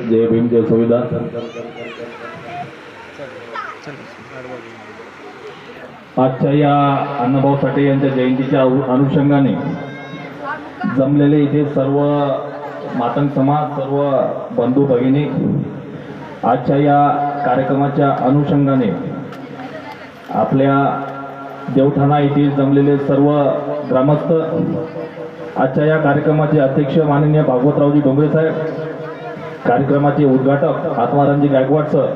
जय भीम जय संविधान आजच्या या अण्णाभाऊ साठे यांच्या जयंतीच्या अनुषंगाने जमलेले इथे सर्व मातंग समाज सर्व बंधू भगिनी आजच्या या कार्यक्रमाच्या अनुषंगाने आपल्या देवठाणा येथील जमलेले सर्व ग्रामस्थ आजच्या या कार्यक्रमाचे अध्यक्ष माननीय भागवतरावजी डोंगरे साहेब कार्यक्रमाचे उद्घाटक आत्मारामजी गायकवाड सर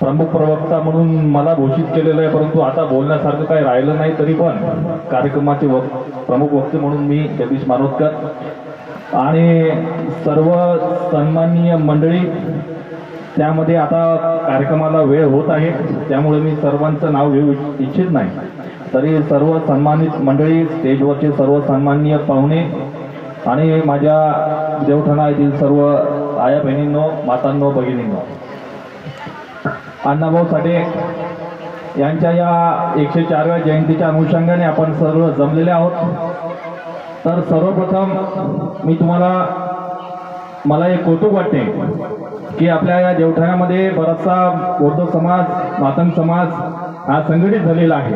प्रमुख प्रवक्ता म्हणून मला घोषित केलेलं आहे परंतु आता बोलण्यासारखं काही राहिलं नाही तरी पण कार्यक्रमाचे वक प्रमुख वक्ते म्हणून मी जगदीश मानोतकर आणि सर्व सन्माननीय मंडळी त्यामध्ये आता कार्यक्रमाला वेळ होत आहे त्यामुळे मी सर्वांचं नाव घेऊ इच्छित नाही. तरी सर्व सन्मानित मंडळी स्टेजवरचे सर्व सन्माननीय पाहुणे आणि माझ्या देवठाणा येथील सर्व आया बहिणींनो मातांनो भगिनींनो अण्णाभाऊ साठे यांच्या या एकशे चारव्या जयंतीच्या अनुषंगाने आपण सर्व जमलेले आहोत. तर सर्वप्रथम मी तुम्हाला मला एक कौतुक वाटते की आपल्या या देवठाण्यामध्ये बराचसा बौद्ध समाज मातंग समाज हा संघटित झालेला आहे.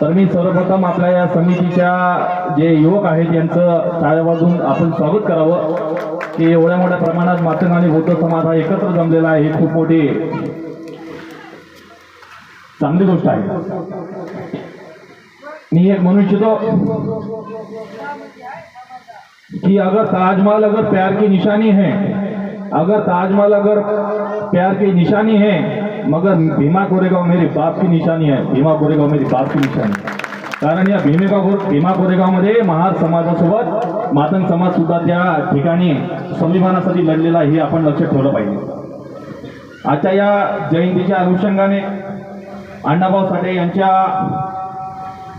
तर मी सर्वप्रथम आपल्या या समितीच्या जे युवक आहेत यांचं टाळ्या वाजून आपण स्वागत करावं. की एवढ्या मोठ्या प्रमाणात मातंग आणि बौद्ध समाज हा एकत्र जमलेला आहे खूप मोठी चांगली गोष्ट आहे. मी एक म्हणू इच्छितो कि अगर ताजमहल अगर प्यार की निशानी है अगर ताजमहल अगर प्यार की निशानी है मगर भीमा कोरेगाव मेरी बाप की निशानी है। भीमा कोरेगाव मेरी बाप की निशानी आहे कारण या भीमेगा भीमा कोरेगावमध्ये महार समाजासोबत मातंग समाज सुद्धा त्या ठिकाणी संविधानासाठी लढलेला हे आपण लक्षात ठेवलं पाहिजे. आजच्या या जयंतीच्या अनुषंगाने अण्णाभाऊ साठे यांच्या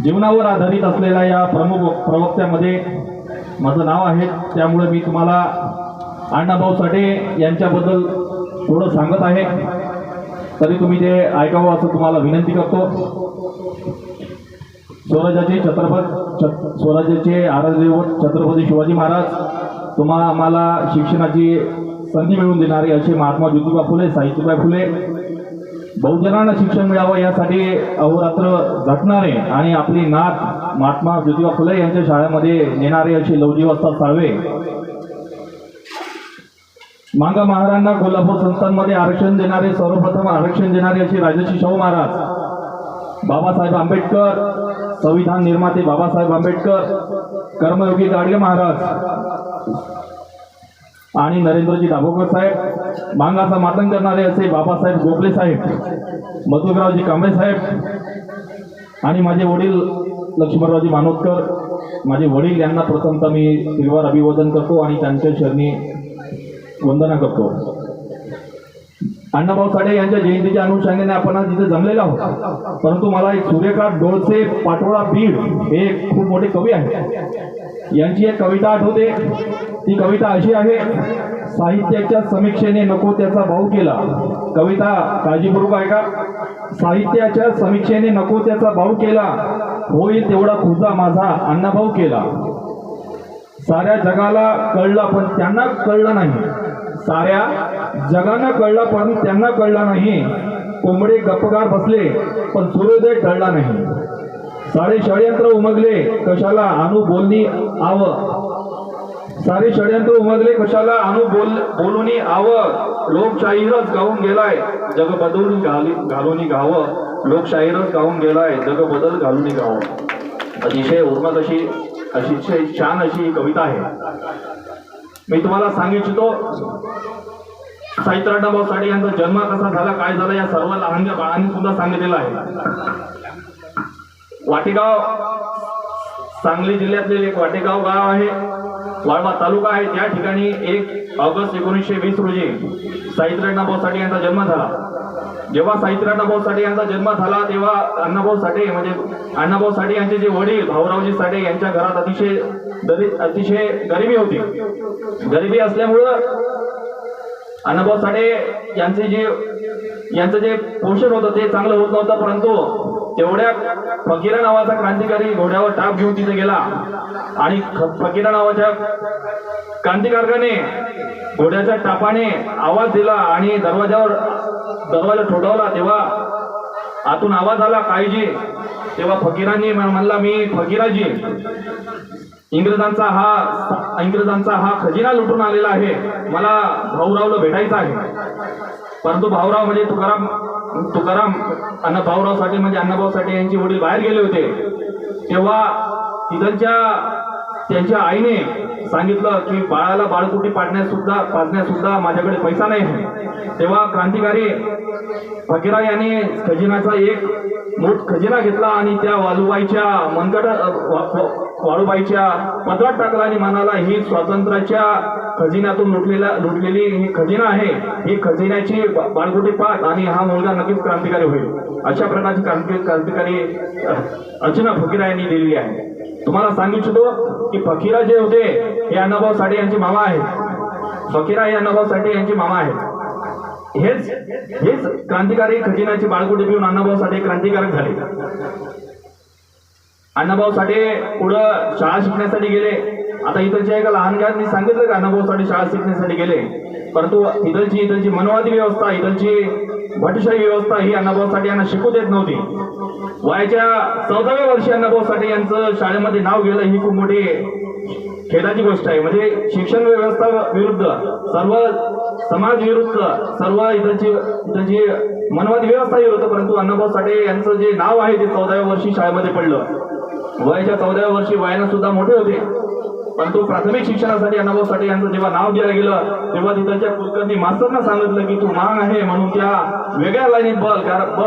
जीवनावर आधारित असलेल्या या प्रमुख प्रवक्त्यामध्ये माझं नाव आहे. त्यामुळे मी तुम्हाला अण्णाभाऊ साठे यांच्याबद्दल थोडं सांगत आहे. तरी तुम्ही ते ऐकावं असं तुम्हाला विनंती करतो. स्वराज्याचे छत्रपती स्वराज्याचे आराध्यवत छत्रपती शिवाजी महाराज तुम्हा आम्हाला शिक्षणाची संधी मिळवून देणारे असे महात्मा ज्योतिबा फुले साहित्यबाई फुले. बहुजनांना शिक्षण मिळावं यासाठी अहोरात्र झटणारे आणि आपली नात महात्मा ज्योतिबा फुले यांच्या शाळेमध्ये नेणारे असे लवजीव असतात साळवे. मांगा महाराजांना कोल्हापूर संस्थांमध्ये आरक्षण देणारे सर्वप्रथम आरक्षण देणारे असे राजर्षी शाहू महाराज. बाबासाहेब आंबेडकर संविधान निर्माते बाबासाहेब आंबेडकर कर्मयोगी गाडगे महाराज आणि नरेंद्रजी दाभोळकर साहेब. मांगाचा मातंग करणारे असे बाबासाहेब गोखले साहेब मधुकरावजी कांबळे साहेब आणि माझे वडील लक्ष्मणरावजी मानोतकर माझे वडील यांना प्रथमतः मी हिरवार अभिवादन करतो आणि त्यांच्या शरणी वंदना करतो. अण्णाभाऊ साठे यांच्या जयंतीच्या अनुषंगाने आपण आज इथे जमलेलो आहोत. परंतु मला एक सूर्यकांत डोळसे पाटोळा बीड हे एक खूप मोठे कवी आहेत. यांची एक कविता आठवते. ती कविता अशी आहे साहित्याच्या समीक्षेने नको त्याचा भाऊ केला. कविता काळजीपूर्वक ऐका. साहित्याच्या समीक्षेने नको त्याचा भाऊ केला. होईल तेवढा खुजा माझा अण्णाभाऊ केला. साऱ्या जगाला कळलं पण त्यांना कळलं नाही. साऱ्या जगानं कळलं पण त्यांना कळलं नाही. कोंबडे गप्पगार बसले पण सूर्योदय टळला नाही. सारे षडयंत्र उमगले कशाला अनु बोलणी आव? सारे षडयंत्र उमगले कशाला अनु बोल बोलून आव? लोकशाहीरच गाऊन गेलाय जग बदलून घाली घालून गाव लोकशाहीरच गाऊन गेलाय जग बदल घालून गावं अतिशय उर्मत अशी अतिशय छान अशी ही कविता आहे. मी तुम्हाला सांगू इच्छितो साहित्यराव साठे यांचा जन्म कसा झाला काय झाला या सर्व लहानग्या बाळांनी सुद्धा सांगितलेलं आहे. वाटेगाव सांगली जिल्ह्यातले एक वाटेगाव गाव आहे. वाळवा तालुका आहे. त्या ठिकाणी एक ऑगस्ट एकोणीसशे वीस रोजी साहित्यराव साठे यांचा जन्म झाला. जेव्हा साहित्यराव साठे यांचा जन्म झाला तेव्हा अण्णाभाऊ साठे म्हणजे अण्णाभाऊ साठे यांचे जे वडील भाऊरावजी साठे यांच्या घरात अतिशय दरी अतिशय गरिबी होती. गरिबी असल्यामुळं अण्णाभाऊ साठे यांचे जे यांचं जे पोषण होतं ते चांगलं होत नव्हतं परंतु तेवढ्या फकीरा नावाचा क्रांतिकारी घोड्यावर टाप घेऊन तिथे गेला. आणि ख- फकीरा नावाच्या क्रांतिकारकाने घोड्याच्या टापाने आवाज दिला आणि दरवाजावर दरवाजा ठोठावला. तेव्हा आतून आवाज आला काळजी तेव्हा फकीरांनी म्हणला मी फकीराजी इंग्रजांचा हा इंग्रजांचा हा खजिना लुटून आलेला आहे. मला भाऊरावला भेटायचं आहे. परंतु भाऊराव म्हणजे तुकाराम तुकाराम अन्न भाऊरावसाठी म्हणजे अण्णाभाऊसाठी यांचे वडील बाहेर गेले होते. तेव्हा तिथलच्या त्यांच्या आईने सांगितलं की बाळाला बाळकुटी पाडण्यास सुद्धा पाजण्यास सुद्धा माझ्याकडे पैसा नाही आहे. तेव्हा क्रांतिकारी फकीरा यांनी खजिनाचा एक मोठ खजिना घेतला आणि त्या वालुबाईच्या मनगट वाळूबाईच्या पत्रात टाकला आणि म्हणाला ही स्वातंत्र्याच्या खजिन्यातून लुटलेला लुटलेली ही खजिना आहे. ही खजिन्याची बाळगुटी पाठ आणि हा मुलगा नक्कीच क्रांतिकारी होईल. अशा प्रकारची क्रांती क्रांतिकारी अर्चना फकीरा यांनी दिलेली आहे. तुम्हाला सांगू इच्छितो की फकीरा जे होते हे अण्णाभाऊ साठे यांचे मामा आहेत. फकीरा हे अण्णाभाऊ साठे यांचे मामा आहेत. हेच हेच क्रांतिकारी खजिन्याची बाळगुटी पिऊन अण्णाभाऊ साठे क्रांतिकारक झाले. अण्णाभाऊ साठे पुढं शाळा शिकण्यासाठी गेले. आता इथलच्या एका लहान मी सांगितलं का अण्णाभाऊ साठे शाळा शिकण्यासाठी गेले? परंतु इथलची इथलची मनोवादी व्यवस्था इथलची भटशाही व्यवस्था ही अण्णाभाऊ साठे यांना शिकू देत नव्हती. वयाच्या चौदाव्या वर्षी अण्णाभाऊ साठे यांचं शाळेमध्ये नाव गेलं ही खूप मोठी खेदाची गोष्ट आहे. म्हणजे शिक्षण व्यवस्था विरुद्ध सर्व समाज विरुद्ध सर्व इथलची इथलची मनवादी व्यवस्था विरुद्ध परंतु अण्णाभाऊ साठे यांचं जे नाव आहे ते चौदाव्या वर्षी शाळेमध्ये पडलं. वयाच्या चौदाव्या वर्षी वयानं सुद्धा मोठे होते. परंतु प्राथमिक शिक्षणासाठी अण्णाभाऊ साठे यांचं जेव्हा नाव दिलं गेलं तेव्हा तिथंच्या कुलकर्णी मास्तरना सांगितलं की तू मांग आहे म्हणून त्या वेगळ्या लाईनीत बल कारण